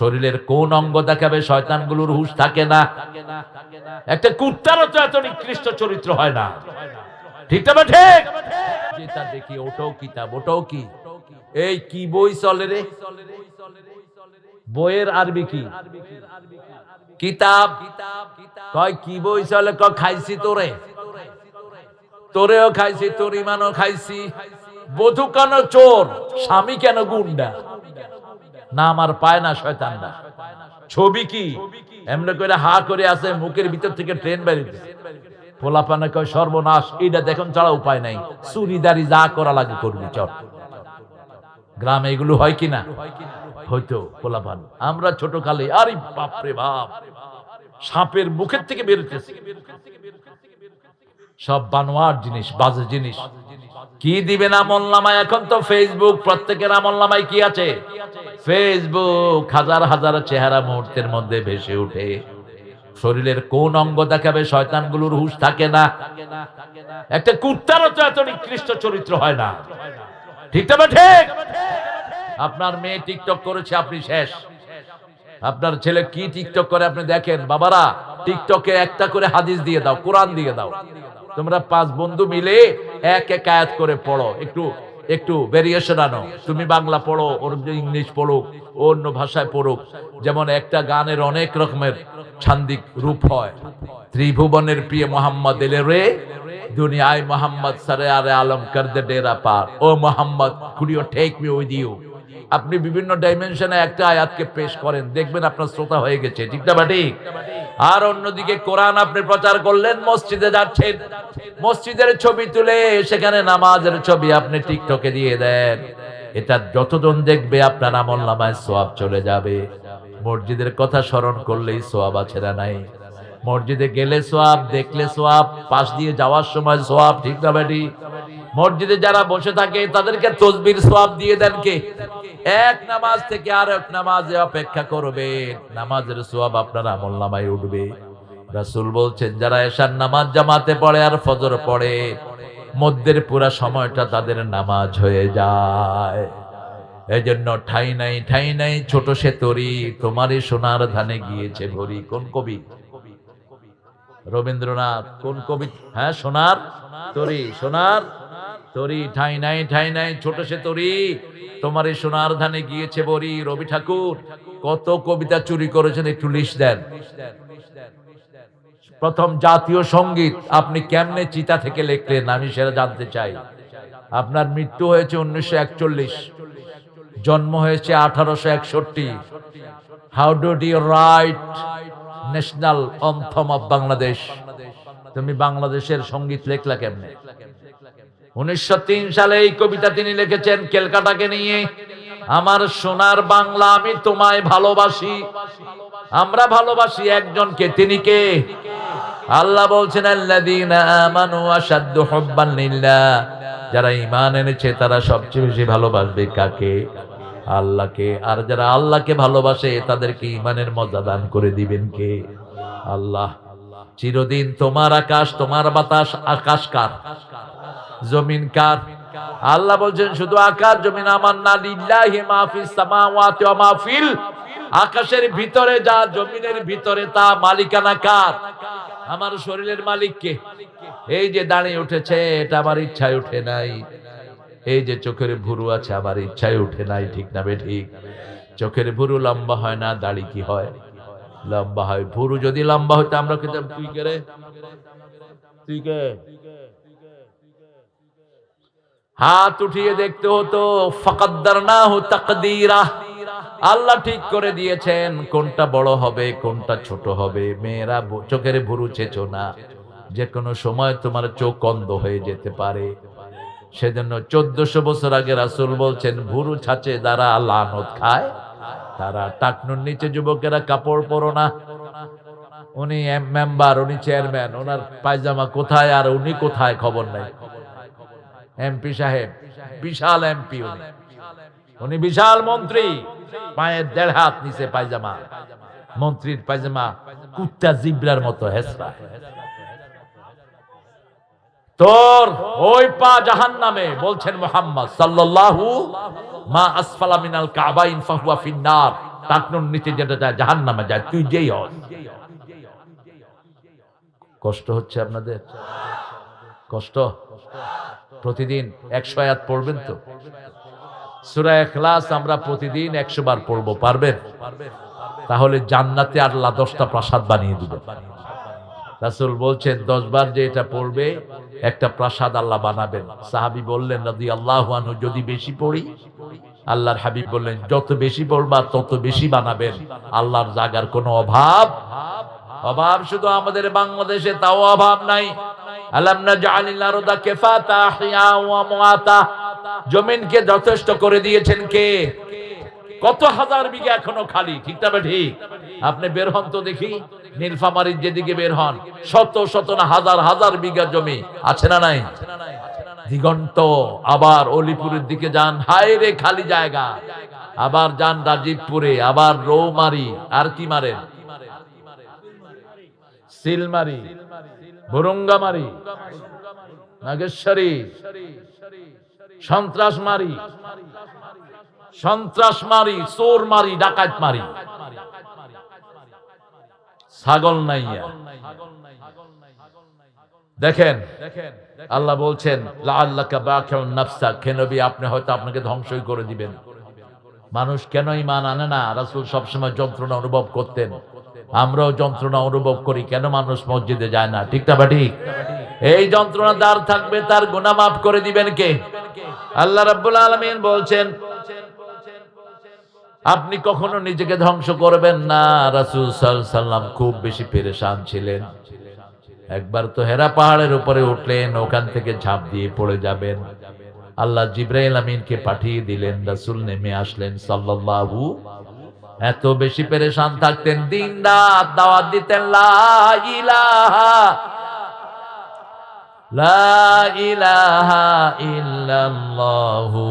শরীরের কোন অঙ্গ দেখাবে শয়তানগুলোর হুশ থাকে না। একটা কুত্তারও তো এত নিকৃষ্ট চরিত্র হয় না। বইয়ের আরবি কিতাব? কি বই চলে? খাইছি তোরে। তোরেও খাইছি, তোর ইমানও খাইছি। বধু কেন চোর? স্বামী কেন গুন্ডা? না আমার পায় না শয়তানরা। ছবি কি? এমনি করে হা করে আছে মুখের ভিতর থেকে ট্রেন বেরিয়ে পোলাপানে কয়, সর্বনাশ এইটা দেখুন ছাড়া উপায় নাই। চুরিদারি যা করা লাগে করবি, চট। গ্রামে এগুলো হয় কিনা হয়তো, পোলাপান। আমরা ছোট কালে আরে বাপরে বাপ, সাপের মুখের থেকে বেরোতেছে সব বানোয়ার জিনিস, বাজে জিনিস। কি দিবেন আমল নামায় এখন তো ফেসবুক প্রত্যেকের আমল নামায় কি আছে? ফেসবুক হাজার হাজার চেহারা মুহূর্তের মধ্যে ভেসে ওঠে। শরীরের কোন অঙ্গ দেখাবে শয়তানগুলোর হুশ থাকে না। একটা কুত্তারও তো এত নিকৃষ্ট চরিত্র হয় না। ঠিক তবে ঠিক? আপনার মেয়ে টিকটক করেছে, আপনি শেষ। আপনার ছেলে কি টিকটক করে আপনি দেখেন? বাবারা টিকটকে একটা করে হাদিস দিয়ে দাও, কোরআন দিয়ে দাও। তোমরা পাঁচ বন্ধু মিলে এক এক আয়াত করে পড়ো। একটু একটু ভেরিয়েশন আনো। তুমি বাংলা পড়ো, ওর ইংলিশ পড়ুক অন্য ভাষায় পড়ুক। যেমন একটা গানের অনেক রকমের ছান্দিক রূপ হয়। ত্রিভুবনের প্রিয় মোহাম্মদ এলে রে, দুনিয়ায় মোহাম্মদ সারে আরে আলম কর দে ডেরা পার। ও মোহাম্মদ কুড়িও ঠেক মি উইথ ইউ আপনি বিভিন্ন ডাইমেনশনে একটা আয়াতকে পেশ করেন, দেখবেন আপনার শ্রোতা হয়ে গেছে, ঠিক না ঠিক আর অন্যদিকে কোরআন আপনি প্রচার করলেন, মসজিদে যাচ্ছেন, মসজিদের ছবি তুলে সেখানে নামাজের ছবি আপনি টিকটকে দিয়ে দেন। এটা যতজন দেখবে আপনার আমল নামায় সোয়াব চলে যাবে। মসজিদের কথা স্মরণ করলেই সোয়াব আছে না নাই? মসজিদে গেলে সোয়াব, দেখলে সোয়াব, পাশ দিয়ে যাওয়ার সময় সোয়াব, ঠিক না বেটি? মসজিদে যারা বসে থাকে, তাদেরকে তসবির সোয়াব দিয়ে দেন কে? এক নামাজ থেকে আর এক নামাজে অপেক্ষা করবে। নামাজের সোয়াব আপনার আমল নামায় উঠবে। রাসূল বলছেন, যারা এশার নামাজ জামাতে পড়ে আর ফজর পড়ে, মধ্যের পুরা সময়টা তাদের নামাজ হয়ে যায়। এই জন্য ঠাই নাই ঠাই নাই, ছোট সে তরি, তোমারই সোনার ধানে গিয়েছে ভরি। কোন কবি? রবীন্দ্রনাথ, কোন কবি? হ্যাঁ সোনার তরি, সোনার তরি ঠাই নাই ঠাই নাই, ছোট সে তরি। তোমার এই সোনার ধানে গিয়েছে বরি রবি ঠাকুর। কত কবিতা চুরি করেছেন, একটু লিস্ট দেন। প্রথম জাতীয় সংগীত, আপনি কেমনে চিতা থেকে লিখলেন? আমি সেটা জানতে চাই। আপনার মৃত্যু হয়েছে উনিশশো একচল্লিশ। জন্ম হয়েছে আঠারোশো একষট্টি। How do the write national anthem of Bangladesh তুমি বাংলাদেশের সংগীত লেখলা কেমনে? উনিশশো সালে এই কবিতা তিনি লিখেছেন কেলকাটাকে নিয়ে, আমার সোনার বাংলা আমি তোমায় ভালোবাসি। আমরা ভালোবাসি একজনকে, তিনি কে? আল্লাহ বলছেন যারা ঈমান এনেছে, তারা সবচেয়ে বেশি ভালোবাসবে কাকে? আল্লাহকে। আর যারা আল্লাহকে ভালোবাসে, তাদেরকে ঈমানের মজা দান করে দিবেন কে? আল্লাহ। চিরদিন তোমার আকাশ, তোমার বাতাস, আকাশ কার? জমিন কার? আল্লাহ বলছেন, শুধু আকাশ, জমিন আমার না, লিল্লাহি মাহফিল আকাশের ভিতরে যা, জমিনের ভিতরে তা, মালিকানা কার? আমার শরীরের মালিককে এই যে দাঁড়িয়ে উঠেছে, এটা আমার ইচ্ছায় উঠে নাই। এই যে চোখের ভুরু আছে, আমার ইচ্ছায় উঠে নাই, ঠিক না বে ঠিক? চোখের ভুরু লম্বা হয় না, দাড়ি কি হয়? লম্বা হয়। ভুরু যদি লম্বা হইতো, আমরা কিন্তু তুই কে রে তুই কে হাত উঠিয়ে দেখতে হতো ফাকাদ্দার না হো তাকদীরা। আল্লাহ ঠিক করে দিয়েছেন কোনটা বড় হবে, কোনটা ছোট হবে। মেয়েরা চোখের ভুরু চেচো না। যে কোনো সময় তোমার চোখ অন্ধ হয়ে যেতে পারে। সেজন্য চোদ্দশো বছর আগে রাসুল বলছেন, ভুরু ছাচে যারা লানত খায় তারা টাকনুর নিচে যুবকেরা কাপড় পরো না। উনি মেম্বার উনি চেয়ারম্যান ওনার পায়জামা কোথায় আর উনি কোথায় খবর নাই। এমপি সাহেব, বিশাল এমপি উনি। বিশাল মন্ত্রী, পায়ের দেড় হাত নিচে পায়জামা। মন্ত্রীর পায়জামা কুত্তা জিব্রার মতো হেসরা তোর ওই পা জাহান নামে বলছেন মোহাম্মদ, সাল্লাল্লাহু মা আসফালা মিনাল কাবাইন ফাহুয়া ফিন্নার। নিচে যেটা যায় জাহান নামে যায়, তুই যেই হস। কষ্ট হচ্ছে আপনাদের? কষ্ট? প্রতিদিন একশো আয়াত পড়বেন তো? সুরা এখলাস আমরা প্রতিদিন একশো বার পড়ব, পারবেন? তাহলে জান্নাতে আল্লাহ দশটা প্রাসাদ বানিয়ে দিবে রাসুল বলছেন দশবার যে এটা পড়বে, একটা প্রাসাদ আল্লাহ বানাবেন। সাহাবি বললেন নদী আল্লাহ যদি বেশি পড়ি? আল্লাহর হাবিব বললেন, যত বেশি পড়বা, তত বেশি বানাবেন। আল্লাহর জাগার কোনো অভাব? অভাব শুধু আমাদের বাংলাদেশে, তাও অভাব নাই। জমিনকে যথেষ্ট করে দিয়েছেন কে? কত হাজার বিঘা এখনও খালি, ঠিক তবে ঠিক? আপনি বের হন তো দেখি, নীলফামারির যেদিকে বের হন, শত শত না হাজার হাজার বিঘা জমি, আছে না নাই? দিগন্ত আবার অলিপুরের দিকে যান, হায় রে খালি জায়গা। আবার যান রাজীবপুরে, আবার রৌমারি, আর কি মারেন সিলমারি ভুরুঙ্গামারি নাগেশ্বরী সন্ত্রাস মারি সন্ত্রাস মারি চোর মারি ডাকাত মারি ছাগল নাইয়া দেখেন, আল্লাহ বলছেন আপনি হয়তো আপনাকে ধ্বংসই করে দিবেন। মানুষ কেন ইমান আনে না? রাসুল সবসময় যন্ত্রণা অনুভব করতেন। আমরাও যন্ত্রণা অনুভব করি, কেন মানুষ মসজিদে যায় না? ঠিক না এই যন্ত্রণা দার থাকবে, তার গুনাহ মাফ করে দিবেন কে? আল্লাহ রাব্বুল আলামিন বলছেন আপনি কখনো নিজেকে ধ্বংস করবেন না। রাসূল সাল্লাম খুব বেশি পেরেশান ছিলেন। একবার তো হেরা পাহাড়ের উপরে উঠলেন, ওখান থেকে ঝাঁপ দিয়ে পড়ে যাবেন। আল্লাহ জিব্রাইল আমিনকে পাঠিয়ে দিলেন, রাসূল নেমে আসলেন, সাল্লাল্লাহু এত বেশি পেরেশান থাকতেন, দিন রাত দাওয়াত দিতেন, লা ইলাহা লা ইলাহা ইল্লাল্লাহু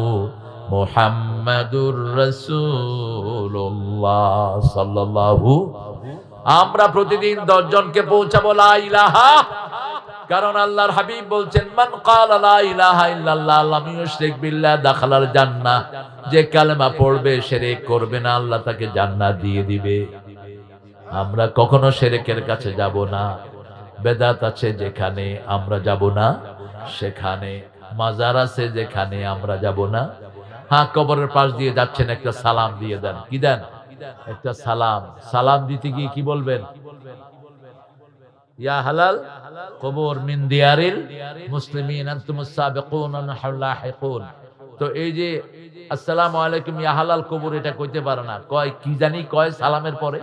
মুহাম্মাদুর রাসূলুল্লাহ সাল্লাল্লাহু, আমরা প্রতিদিন দশ জনকে পৌঁছাবো লা ইলাহা, কারণ আল্লাহর হাবিব বলছেন, মান ক্বালা লা ইলাহা ইল্লাল্লাহ, লাম ইউশরিক বিল্লাহ, দাখালাল জান্নাহ। যে কালেমা পড়বে শিরক করবে না, আল্লাহ তাকে জান্নাত দিয়ে দিবে। আমরা কখনো শিরকের কাছে যাব না। বেদাত আছে যেখানে আমরা যাব না, সেখানে। মাজার আছে যেখানে আমরা যাব না। হ্যাঁ কবরের পাশ দিয়ে যাচ্ছেন, একটা সালাম দিয়ে দেন। কি দেন? একটা সালাম। সালাম দিতে গিয়ে কি বলবেন? এটা কইতে পারে না। কয়, কি জানি কয় সালামের পরে?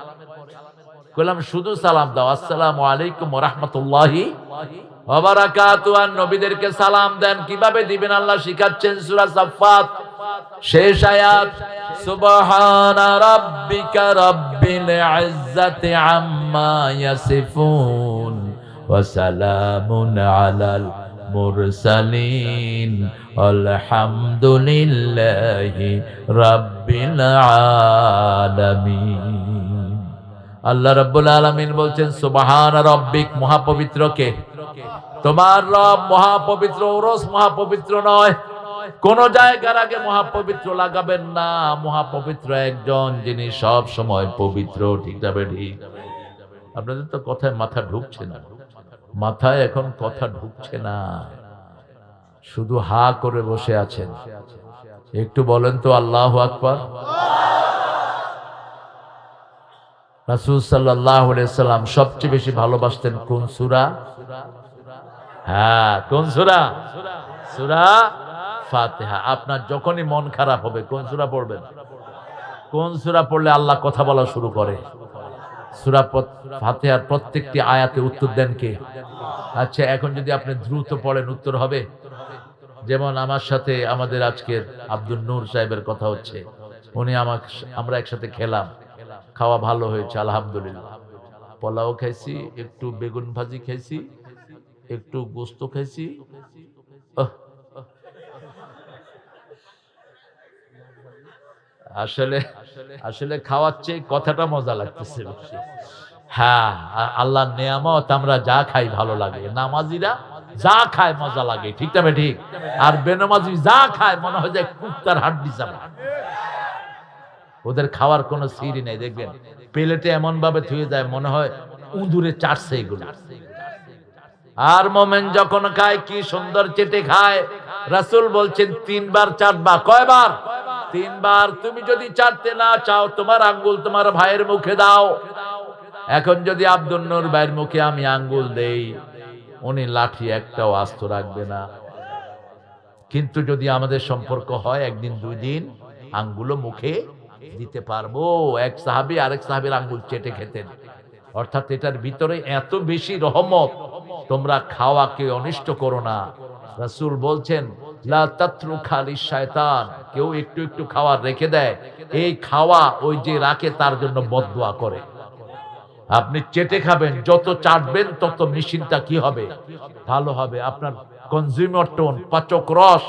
শুধু সালাম দাও। নবীদেরকে সালাম দেন। কীভাবে দিবেন? আল্লাহ শিখাচ্ছেন সূরা সাফফাত। শেষ আয়াত, সুবহান রাব্বিকা রাব্বিল ইজ্জাতি আম্মা ইয়াসিফুন ওয়া সালামুন আলাল মুরসালিন, আলহামদুলিল্লাহি রাব্বিল আলামিন। আল্লাহ রাব্বুল আলামিন বলছেন, সুবহান রাব্বিক মহাপবিত্র কে? তোমার রব মহাপবিত্র, ওরস মহাপবিত্র নয়। কোন জায়গার আগে মহাপবিত্র লাগাবেন না। মহাপবিত্র একজন যিনি সব সময় পবিত্র, ঠিক যাবে ঠিক আপনাদের তো কথায় মাথা ঢুকছে না। মাথায় এখন কথা ঢুকছে না। শুধু হা করে বসে আছেন। একটু বলেন তো আল্লাহ আকবার। রাসুল সাল্লাম সবচেয়ে বেশি ভালোবাসতেন কোন সুরা? হ্যাঁ কোন সুরা? সুরা? ফাতেহা। আপনার যখনই মন খারাপ হবে, কোন সুরা পড়বেন? কোন সুরা পড়লে আল্লাহ কথা বলা শুরু করে? সুরা ফাতেহার প্রত্যেকটি আয়াতে উত্তর দেন কে? আচ্ছা এখন যদি আপনি দ্রুত পড়েন, উত্তর হবে? যেমন আমার সাথে আমাদের আজকের আব্দুল নূর সাহেবের কথা হচ্ছে। উনি আমাকে, আমরা একসাথে খেলাম। খাওয়া ভালো হয়েছে, আলহামদুলিল্লাহ। পোলাও খাইছি, একটু বেগুন ভাজি খাইছি, একটু গোস্ত খাইছি আসলে আসলে খাওয়াচ্ছে কথাটা মজা লাগতেছে হ্যাঁ আ- আল্লাহর নেয়ামত আমরা যা খাই ভালো লাগে। নামাজিরা যা খায় মজা লাগে, ঠিক তবে ঠিক আর বেনামাজি যা খায় মনে হয় যে কুত্তার হাড্ডি চাপা ওদের খাওয়ার কোনো সিঁড়ি নেই, দেখবেন? প্লেটে এমন ভাবে থুয়ে যায়, মনে হয় উঁদুরে চাটছে এগুলো। আর মোমেন যখন খায়, কি সুন্দর চেটে খায়। রাসূল বলছেন, তিনবার চাটবা কয়বার? তিনবার তুমি যদি চাটতে না চাও, তোমার আঙ্গুল তোমার ভাইয়ের মুখে দাও। এখন যদি আব্দুল নূর ভাইয়ের মুখে আমি আঙ্গুল দেই, উনি লাঠি একটাও আস্ত রাখবে না। কিন্তু যদি আমাদের সম্পর্ক হয়, একদিন, দুই দিন আঙ্গুলো মুখে দিতে পারব। এক সাহাবি আরেক সাহাবির আঙ্গুল চেটে খেতেন। অর্থাৎ এটার ভিতরে এত বেশি রহমত, তোমরা খাওয়াকে অনিষ্ট করো না। রাসূল বলছেন লা তাত্রু খালি শয়তান, কেউ একটু একটু খাওয়া রেখে দেয়। এই খাওয়া ওই যে রাখে, তার জন্য বদুয়া করে। আপনি চেটে খাবেন, যত চাটবেন, তত মেশিনটা কি হবে? ভালো হবে। আপনার কনজিউমার টোন পাচক রস